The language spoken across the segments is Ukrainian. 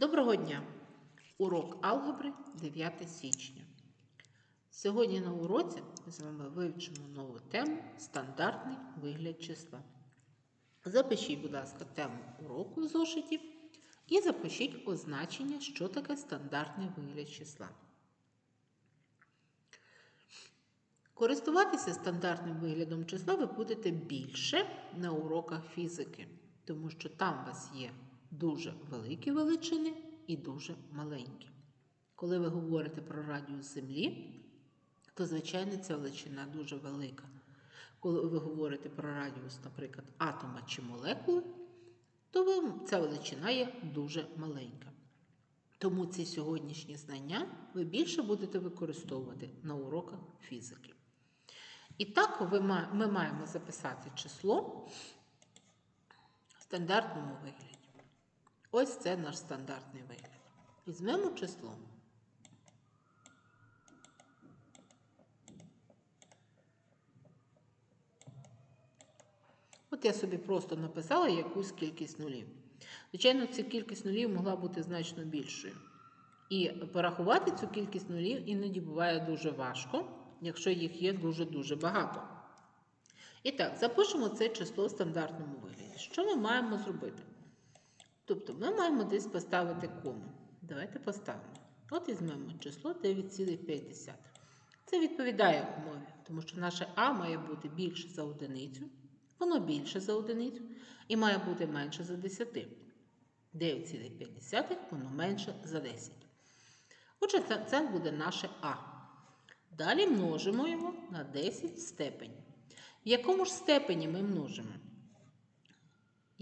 Доброго дня! Урок алгебри 9 січня. Сьогодні на уроці ми з вами вивчимо нову тему стандартний вигляд числа. Запишіть, будь ласка, тему уроку в зошиті і запишіть означення, що таке стандартний вигляд числа. Користуватися стандартним виглядом числа ви будете більше на уроках фізики, тому що там у вас є дуже великі величини і дуже маленькі. Коли ви говорите про радіус Землі, то, звичайно, ця величина дуже велика. Коли ви говорите про радіус, наприклад, атома чи молекули, то ця величина є дуже маленька. Тому ці сьогоднішні знання ви більше будете використовувати на уроках фізики. І так ми маємо записати число в стандартному вигляді. Ось це наш стандартний вигляд. Візьмемо число. От я собі просто написала якусь кількість нулів. Звичайно, ця кількість нулів могла бути значно більшою. І порахувати цю кількість нулів іноді буває дуже важко, якщо їх є дуже-дуже багато. І так, запишемо це число в стандартному вигляді. Що ми маємо зробити? Тобто ми маємо десь поставити кому. Давайте поставимо. От візьмемо число 9,5. Це відповідає умові, тому що наше А має бути більше за одиницю, воно більше за одиницю і має бути менше за 10. 9,5 воно менше за 10. Отже, це, це буде наше А. Далі множимо його на 10 в степені. В якому ж степені ми множимо?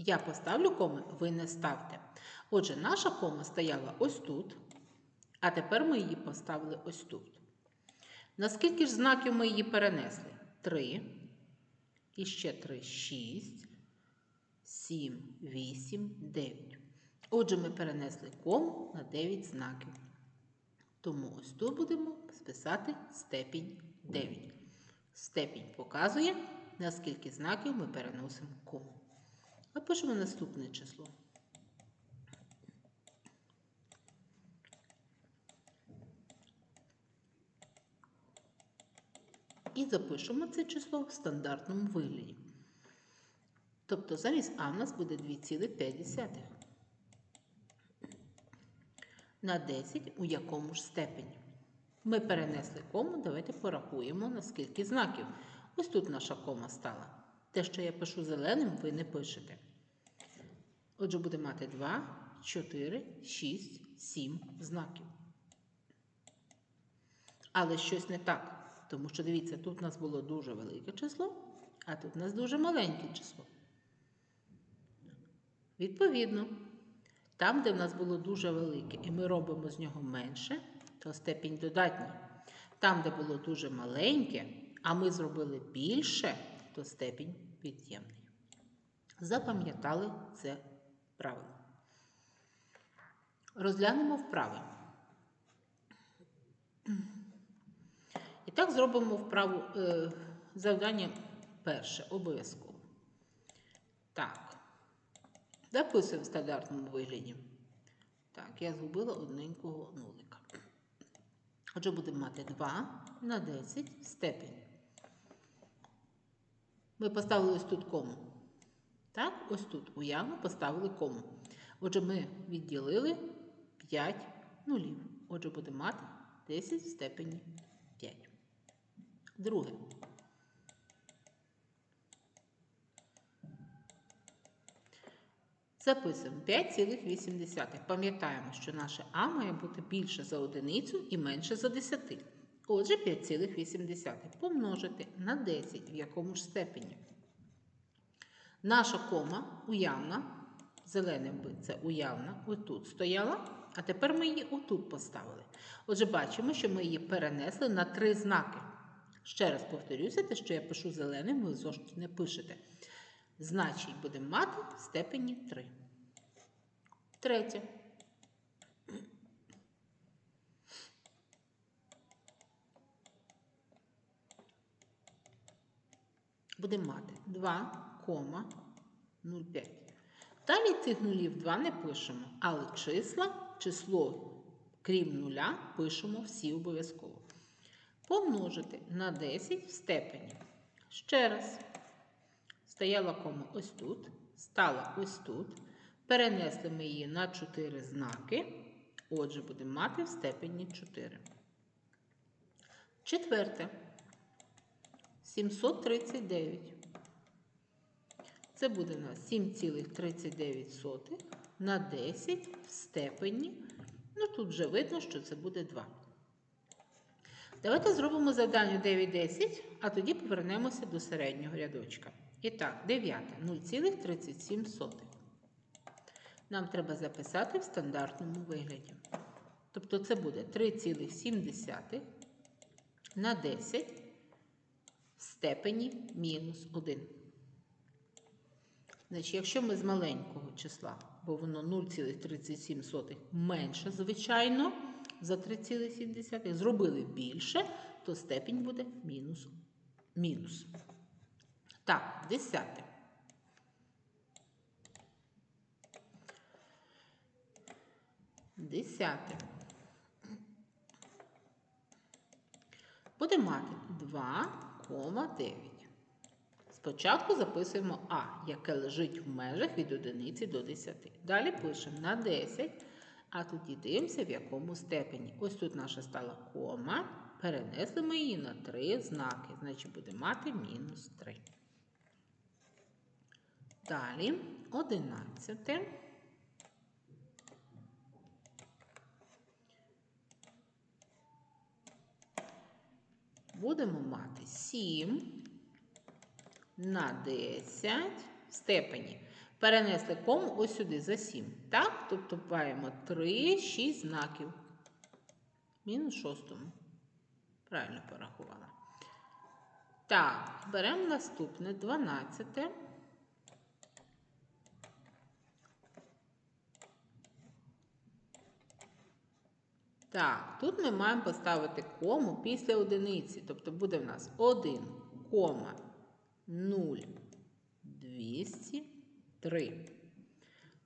Я поставлю коми, ви не ставте. Отже, наша кома стояла ось тут, а тепер ми її поставили ось тут. Наскільки ж знаків ми її перенесли? 3, і ще 3, 6, 7, 8, 9. Отже, ми перенесли кому на 9 знаків. Тому ось тут будемо списати степінь 9. Степінь показує, наскільки знаків ми переносимо кому. Напишемо наступне число. І запишемо це число в стандартному вигляді. Тобто замість А в нас буде 2,5. На 10 у якому ж степені. Ми перенесли кому, давайте порахуємо, наскільки знаків. Ось тут наша кома стала. Те, що я пишу зеленим, ви не пишете. Отже, буде мати 2, 4, 6, 7 знаків. Але щось не так. Тому що, дивіться, тут у нас було дуже велике число, а тут у нас дуже маленьке число. Відповідно, там, де в нас було дуже велике, і ми робимо з нього менше, то степінь додатній. Там, де було дуже маленьке, а ми зробили більше, то степінь від'ємний. Запам'ятали це правило. Розглянемо вправи. І так зробимо вправу е, завдання перше, обов'язково. Так, записуємо в стандартному вигляді. Так, я згубила одненького нулика. Отже, будемо мати 2 на 10 в степені. Ми поставили ось тут кому. Так, ось тут уявно поставили кому. Отже, ми відділили 5 нулів. Отже, будемо мати 10 в степені 5. Друге. Записуємо 5,8. Пам'ятаємо, що наше А має бути більше за одиницю і менше за 10. Отже, 5,8 помножити на 10 в якому ж степені. Наша кома уявна, зеленим би це уявна, отут стояла, а тепер ми її отут поставили. Отже, бачимо, що ми її перенесли на три знаки. Ще раз повторюся, те, що я пишу зеленим, ви зошиті не пишете. Значить, будемо мати в степені 3. Третє. Будемо мати 2,05. Далі цих нулів 2 не пишемо, але числа, число крім нуля, пишемо всі обов'язково. Помножити на 10 в степені. Ще раз. Стояла кома ось тут, стала ось тут. Перенесли ми її на 4 знаки. Отже, будемо мати в степені 4. Четверте. 739. Це буде у нас 7,39 на 10 в степені. Ну, тут вже видно, що це буде 2. Давайте зробимо завдання 9-10, а тоді повернемося до середнього рядочка. І так, 9 0,37. Нам треба записати в стандартному вигляді. Тобто це буде 3,7 на 10 в степені мінус 1. Значить, якщо ми з маленького числа, бо воно 0,37 менше, звичайно, за 3,7, зробили більше, то степінь буде мінус. мінус. Так, десяте. Десяте. Буде мати 2,9. Спочатку записуємо А, яке лежить в межах від 1 до 10. Далі пишемо на 10, а тоді дивимося, в якому степені. Ось тут наша стала кома. Перенесли ми її на 3 знаки. Значить, буде мати мінус 3. Далі 11. Будемо мати 7 на 10 в степені. Перенесли кому ось сюди за 7. Так? Тобто маємо 3, 6 знаків. Мінус шостому. Правильно порахувала. Так, беремо наступне 12. Так, тут ми маємо поставити кому після одиниці. Тобто буде в нас 1, кома 0, 203.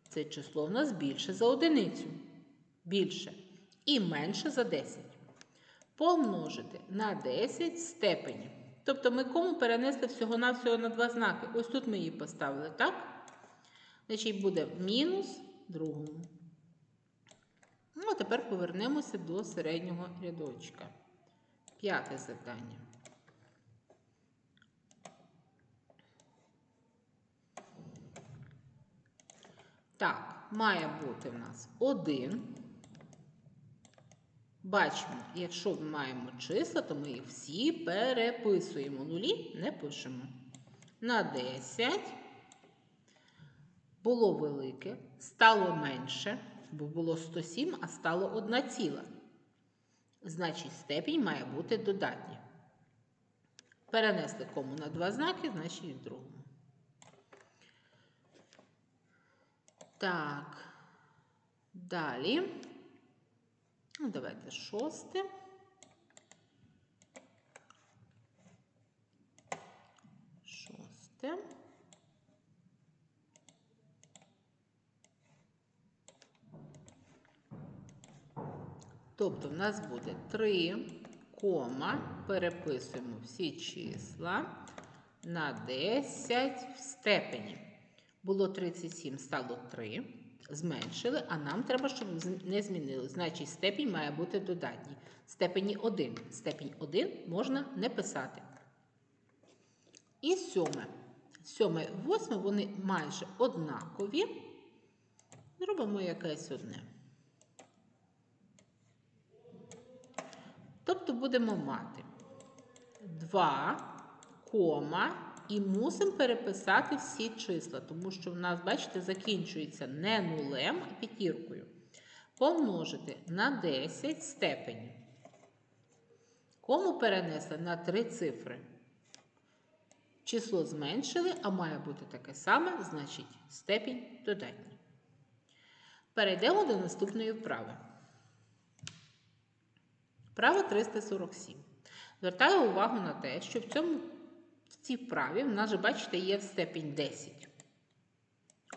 Це число в нас більше за одиницю. Більше. І менше за 10. Помножити на 10 в степені. Тобто ми кому перенесли всього-навсього на два знаки. Ось тут ми її поставили, так? Значить, буде мінус другому. Ну, а тепер повернемося до середнього рядочка. П'яте завдання. Так, має бути в нас 1. Бачимо, якщо ми маємо числа, то ми їх всі переписуємо. Нулі не пишемо. На 10 було велике, стало менше, бо було 107, а стало 1 ціла. Значить, степінь має бути додатня. Перенесли кому на два знаки, значить і в другому. Так, далі. Ну, давайте шосте. Шосте. Тобто в нас буде 3, кома, переписуємо всі числа на 10 в степені. Було 37, стало 3. Зменшили, а нам треба, щоб не змінили. Значить, степінь має бути додатній. Степені 1. Степінь 1 можна не писати. І сьоме. Сьоме і восьме вони майже однакові. Зробимо якесь одне. Тобто будемо мати 2, кома. І мусимо переписати всі числа, тому що в нас, бачите, закінчується не нулем, а п'ятіркою. Помножити на 10 степені. Кому перенесли на 3 цифри? Число зменшили, а має бути таке саме, значить, степінь додатня. Перейдемо до наступної вправи. Вправа 347. Звертаю увагу на те, що в цьому в цій вправі в нас же, бачите, є степінь 10.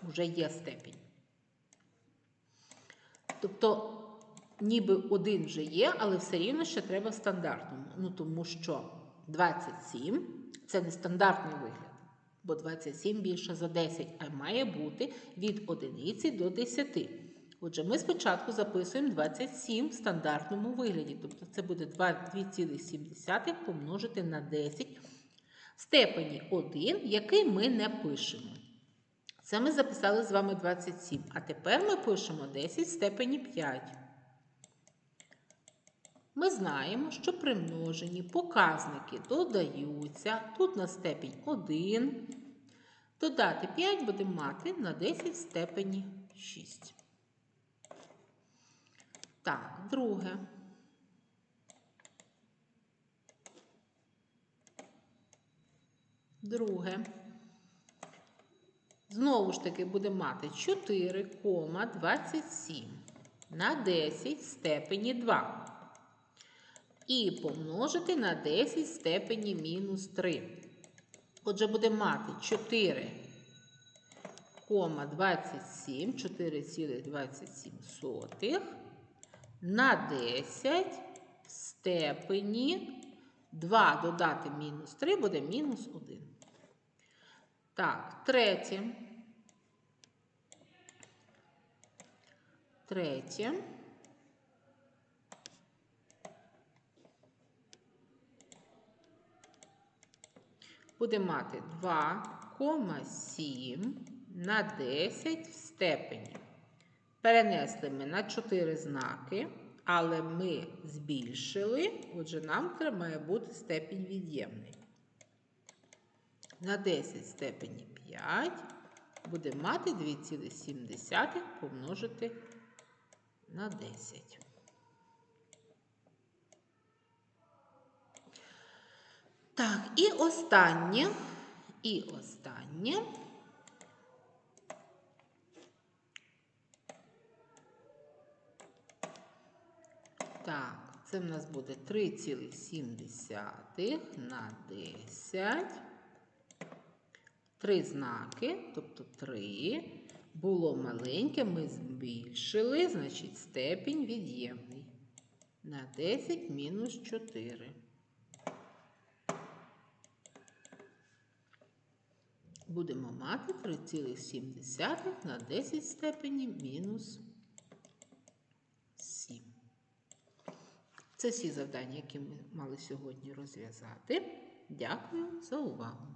вже є степінь. Тобто, ніби один вже є, але все рівно ще треба в стандартному. Ну, тому що 27 це не стандартний вигляд, бо 27 більше за 10, а має бути від одиниці до 10. Отже, ми спочатку записуємо 27 в стандартному вигляді. Тобто це буде 2,7 помножити на 10 в степені 1, який ми не пишемо. Це ми записали з вами 27. А тепер ми пишемо 10 в степені 5. Ми знаємо, що при множенні показники додаються. Тут на степінь 1. Додати 5 будемо мати на 10 в степені 6. Так, друге. Друге. Знову ж таки будемо мати 4,27 на 10 в степені 2. І помножити на 10 в степені мінус 3. Отже, будемо мати 4,27, 4,27 на 10 в степені 2 додати мінус 3 буде мінус 1. Так, третє. Третє. Буде мати 2,7 на 10 в степені. Перенесли ми на 4 знаки, але ми збільшили, отже, нам треба має бути степінь від'ємний. На 10 степені 5 буде мати 2,7 помножити на 10. Так, і останнє, і останнє. Так, це в нас буде 3,7 на 10. Три знаки, тобто 3. Було маленьке, ми збільшили, значить, степінь від'ємний. На 10 мінус 4. Будемо мати 3,7 на 10 степені мінус 7. Це всі завдання, які ми мали сьогодні розв'язати. Дякую за увагу!